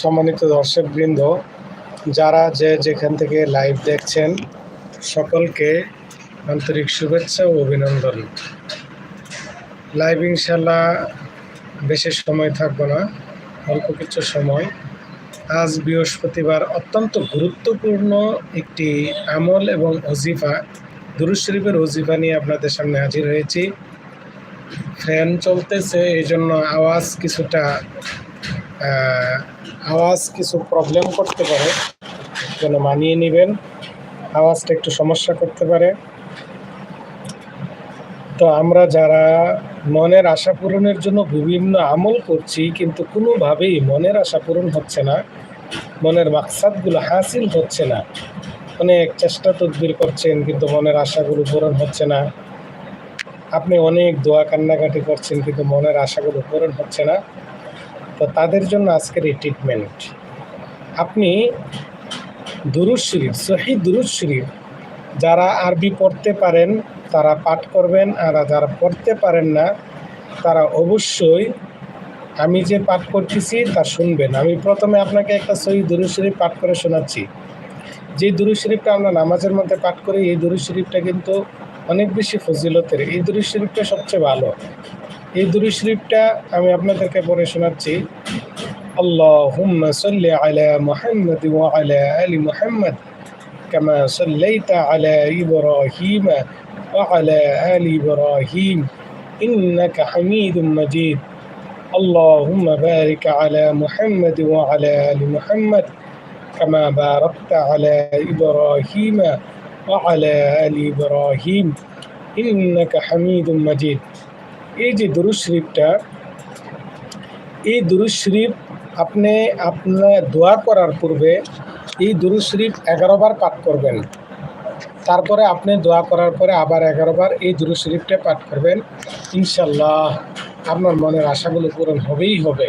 সম্মানিত দর্শকবৃন্দ, যারা যে যেখান থেকে লাইভ দেখছেন, সকলকে আন্তরিক শুভেচ্ছা ও অভিনন্দন। লাইভ ইনশাল্লাহ বেশি সময় থাকব না, অল্প কিছু সময়। আজ বৃহস্পতিবার অত্যন্ত গুরুত্বপূর্ণ একটি আমল এবং অজিফা দুরুজ শরীফের অজিফা নিয়ে আপনাদের সামনে হাজির হয়েছি। ফ্যান চলতেছে এই জন্য আওয়াজ কিছুটা আওয়াজ কিছু প্রবলেম করতে পারে, যেন মানিয়ে নেবেন। আওয়াজটা একটু সমস্যা করতে পারে। তো আমরা যারা মনের আশা পূরণের জন্য বিভিন্ন আমল করছি, কিন্তু কোনোভাবেই মনের আশা পূরণ হচ্ছে না, মনের মাকসাদগুলো হাসিল হচ্ছে না। অনেক চেষ্টা তদবির করছেন, কিন্তু মনের আশাগুলো পূরণ হচ্ছে না। আপনি অনেক দোয়া কান্নাকাটি করছেন, কিন্তু মনের আশাগুলো পূরণ হচ্ছে না। তো তাদের জন্য আজকের এই ট্রিটমেন্ট আপনি দুরুজ শরীফ, সহি দুরুজ শরীফ, যারা আরবি পড়তে পারেন, তারা পাঠ করবেন, আর যারা পড়তে পারেন না, তারা অবশ্যই আমি যে পাঠ করতেছি, তা শুনবেন। আমি প্রথমে আপনাকে একটা সহি দুরুজ শরীফ পাঠ করে শোনাচ্ছি। যে দুরুজ শরীফটা আমরা নামাজের মধ্যে পাঠ করি, এই দুরুজ শরীফটা কিন্তু অনেক বেশি ফজিলতের, এই দুরুজ শরীফটা সবচেয়ে ভালো। এই দুরুজ শরীফটা আমি আপনাদেরকে পড়ে শোনাচ্ছি اللهم صل على محمد وعلى آل محمد كما صليت على إبراهيم وعلى آل إبراهيم إنك حميد مجيد اللهم بارك على محمد وعلى آل محمد كما باركت على إبراهيم وعلى آل إبراهيم إنك حميد مجيد এই যে দুরুজ শরীফটা এই দুরুজ শরীফ আপনি আপনার দোয়া করার পূর্বে এই দুরুজ শরীফ এগারো বার পাঠ করবেন। তারপরে আপনি দোয়া করার পরে আবার এগারো বার এই দুরুজ শরীফটা পাঠ করবেন। ইনশাল্লাহ আপনার মনের আশাগুলো পূরণ হবেই হবে।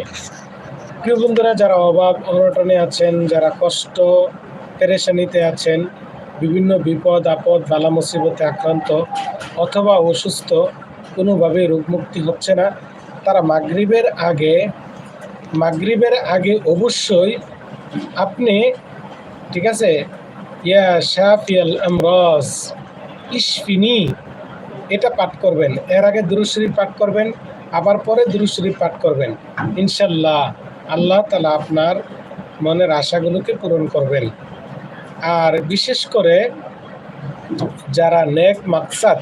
প্রিয় বন্ধুরা, যারা অভাব অনটনে আছেন, যারা কষ্ট, পেরেশানিতে আছেন, বিভিন্ন বিপদ, আপদ বালা মুসিবতে আক্রান্ত অথবা অসুস্থ কোনোভাবে রোগমুক্তি হচ্ছে না। তারা মাগরিবের আগে মাগরিবের আগে অবশ্যই আপনি, ঠিক আছে? ইয়া শাফিয়াল আমরাজ ইশফিনি, এটা পাঠ করবেন। এর আগে দুরুদ শরীফ পাঠ করবেন, আবার পরে দুরুদ শরীফ পাঠ করবেন। ইনশাল্লাহ আল্লাহ তালা আপনার মনের আশাগুলোকে পূরণ করবেন। আর বিশেষ করে যারা নেক মাকসাদ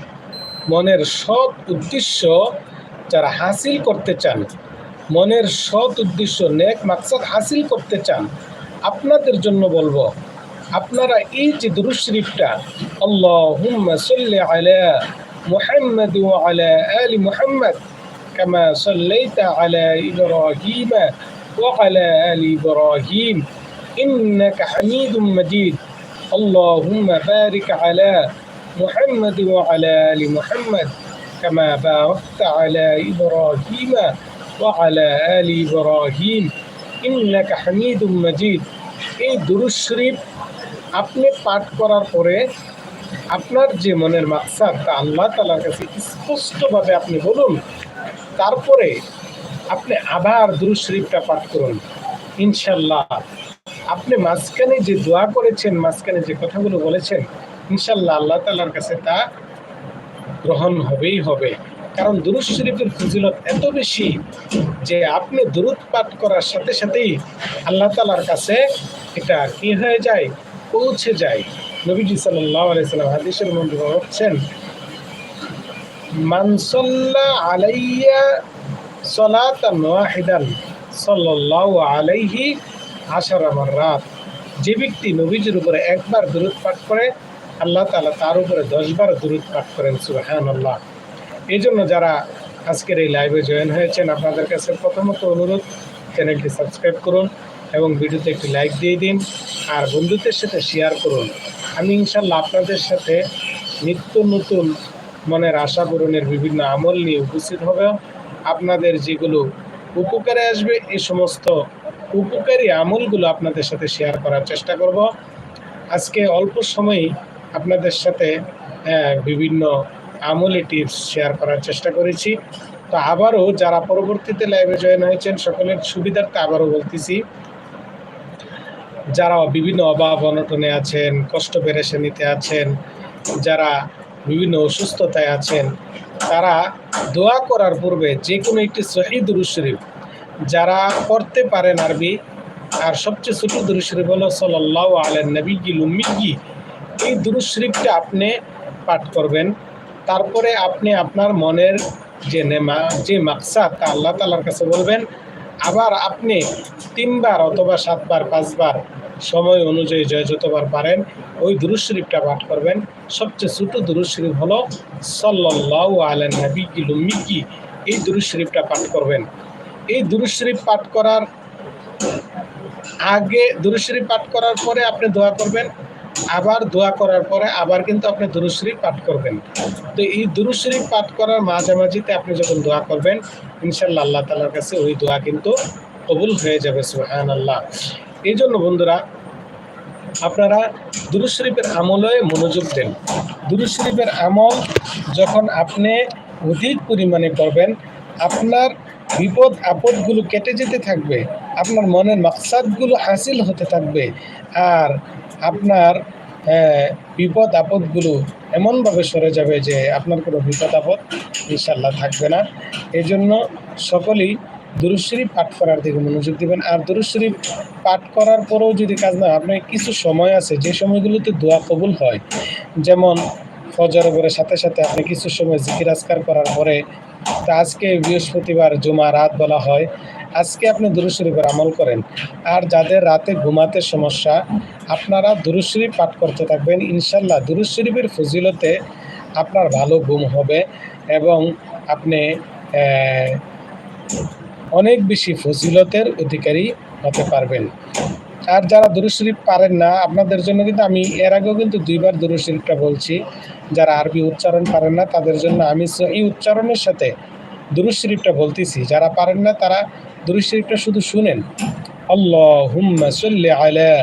মনের সৎ উদ্দেশ্য যারা হাসিল করতে চান, মনের সৎ উদ্দেশ্য, নেক মাকসাদ হাসিল করতে চান, আপনাদের জন্য বলব, আপনারা এই যে দুরুশরীফটা আল্লাহম্মদ আল্লাহুম্মা ইব্রাহিম ওয়া হামিদুম মাজিদ, আল্লাহুম্মা বারিক আলা محمد وعلى ال محمد كما باركت على ابراهيم وعلى ال ابراهيم انك حميد مجيد এই দুরুদ শরীফ আপনি পাঠ করার পরে আপনার যে মনের মাকসাদ তা আল্লাহ তালার কাছে স্পষ্টভাবে আপনি বলুন তারপরে আপনি আবার দুরুদ শরীফটা পাঠ করুন ইনশাল্লাহ আপনি মাঝখানে যে দোয়া করেছেন মাঝখানে যে কথাগুলো বলেছেন ইনশাল্লাহ আল্লাহ তালার কাছে তা গ্রহণ হবেই হবে। কারণ দুরুদ শরীফের ফজিলত এত বেশি যে আপনি দুরুদ পাঠ করার সাথে সাথেই আল্লাহ তালার কাছে এটা কি হয়ে যায়, পৌঁছে যায়। নবীজি সাল্লাহ আলাইসাল্লাম হাদিসের মধ্যে হচ্ছেন মানসল্লা আলাইয়া সলাতান ওয়াহিদান সাল্লাল্লাহু আলাইহি আশার আমার রাত যে ব্যক্তি নবীজির উপরে একবার দূরত পাঠ করে আল্লাহ তালা তার উপরে দশবার দূরত পাঠ করেন সুবাহান আল্লাহ এই জন্য যারা আজকের এই লাইভে জয়েন হয়েছেন, আপনাদের কাছে প্রথমত অনুরোধ চ্যানেলটি সাবস্ক্রাইব করুন এবং ভিডিওতে একটি লাইক দিয়ে দিন, আর বন্ধুদের সাথে শেয়ার করুন। আমি ইনশাল্লাহ আপনাদের সাথে নিত্য নতুন মনের আশা পূরণের বিভিন্ন আমল নিয়ে উপস্থিত হবে। আপনাদের যেগুলো উপকারে আসবে এই সমস্ত উপকারী আমলগুলো আপনাদের সাথে শেয়ার করার চেষ্টা করব। আজকে অল্প সময়ই আপনাদের সাথে বিভিন্ন আমলি টিপস শেয়ার করার চেষ্টা করেছি। তো আবারও যারা পরবর্তীতে লাইভে জয়েন হয়েছেন, সকলের সুবিধার্থে আবারও বলতেছি, যারা বিভিন্ন অভাব অনটনে আছেন, কষ্ট পেরেশানিতে আছেন, যারা বিভিন্ন অসুস্থতায় আছেন, তারা দোয়া করার পূর্বে যে কোনো একটি শহীদ শরীফ যারা পড়তে পারেন আরবি, আর সবচেয়ে ছোট দুরুদ শরীফ হলো সাল্লাহ আলেন নবী লুম্মিগি এই দুরুদ শরীফটা আপনি পাঠ করবেন। তারপরে আপনি আপনার মনের যে নেমা, যে মাকসাদ, তা আল্লাহ তালার কাছে বলবেন। আবার আপনি তিনবার অথবা সাতবার, পাঁচবার সময় অনুযায়ী জয় যতবার পারেন, ওই দুরুদ শরীফটা পাঠ করবেন। সবচেয়ে ছোট দুরুদ শরীফ হলো সাল্লাহ আলেন নবী লুম্মিগি এই দুরুদ শরীফটা পাঠ করবেন। এই দুরুদ শরীফ পাঠ করার আগে দুরুদ শরীফ পাঠ করার পরে আপনি দোয়া করবেন। আবার দোয়া করার পরে আবার কিন্তু আপনি দুরুদ শরীফ পাঠ করবেন। তো এই দুরুদ শরীফ পাঠ করার মাঝামাঝিতে আপনি যখন দোয়া করবেন ইনশাল্লাহ আল্লাহ তালার কাছে ওই দোয়া কিন্তু কবুল হয়ে যাবে সুহান আল্লাহ এই জন্য বন্ধুরা, আপনারা দুরুদ শরীফের আমলে মনোযোগ দেন। দুরুদ শরীফের আমল যখন আপনি অধিক পরিমাণে করবেন আপনার বিপদ আপদগুলো কেটে যেতে থাকবে, আপনার মনের মাকসাদগুলো হাসিল হতে থাকবে, আর আপনার বিপদ আপদগুলো এমনভাবে সরে যাবে যে আপনার কোনো বিপদ আপদ ইনশাল্লাহ থাকবে না। এই জন্য সকলেই দুরুশ্রী পাঠ করার দিকে মনোযোগ দেবেন। আর দুরুশ্রী পাঠ করার পরেও যদি কাজ না আপনার কিছু সময় আছে, যে সময়গুলোতে দোয়া কবুল হয়, যেমন ফজরের পরে সাথে সাথে আপনি কিছু সময় জিকির আজকার করার পরে তা আজকে বৃহস্পতিবার জুমা রাত বলা হয়, আজকে আপনি দুরুদ শরীফের আমল করেন। আর যাদের রাতে ঘুমাতে সমস্যা, আপনারা দুরুদ শরীফ পাঠ করতে থাকবেন। ইনশাল্লাহ দুরুদ শরীফের ফজিলতে আপনার ভালো ঘুম হবে এবং আপনি অনেক বেশি ফজিলতের অধিকারী হতে পারবেন। আর যারা দুরু শরীফ পারেন না, আপনাদের জন্য কিন্তু আমি এর আগেও কিন্তু দুইবার দুরু শরীফটা বলছি। যারা আরবি উচ্চারণ পারেন না, তাদের জন্য আমি এই উচ্চারণের সাথে দুরু শরীফটা বলতেছি। যারা পারেন না, তারা দুরু শরীফটা শুধু শুনেন। আল্লাহুম্মা সাল্লি আলা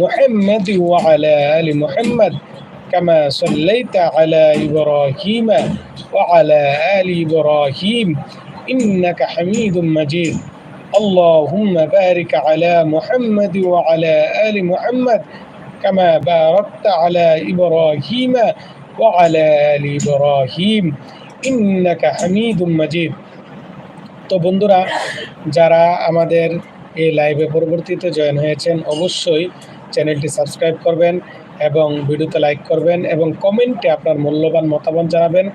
মুহাম্মাদ ওয়া আলা আলি মুহাম্মাদ কামা সাল্লাইতা আলা اللهم بارك على محمد وعلى آل محمد كما باركت على إبراهيم وعلى آل إبراهيم إنك حميد مجيد তো বন্ধুরা যারা আমাদের এই লাইভে পরবর্তীতে জয়েন হয়েছেন অবশ্যই চ্যানেলটি সাবস্ক্রাইব করবেন এবং ভিডিওতে লাইক করবেন এবং কমেন্টে আপনার মূল্যবান মতামত জানাবেন।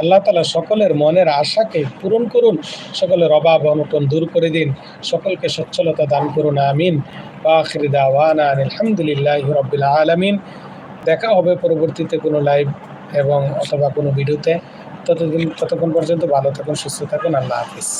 আল্লাহ তালা সকলের মনের আশাকে পূরণ করুন, সকলের অভাব অনটন দূর করে দিন, সকলকে সচ্ছলতা দান করুন, আমিন। আলহামদুলিল্লাহ রবিল আলমিন। দেখা হবে পরবর্তীতে কোনো লাইভ এবং অথবা কোনো ভিডিওতে। ততদিন ততক্ষণ পর্যন্ত ভালো থাকুন, সুস্থ থাকুন, আল্লাহ হাফিজ।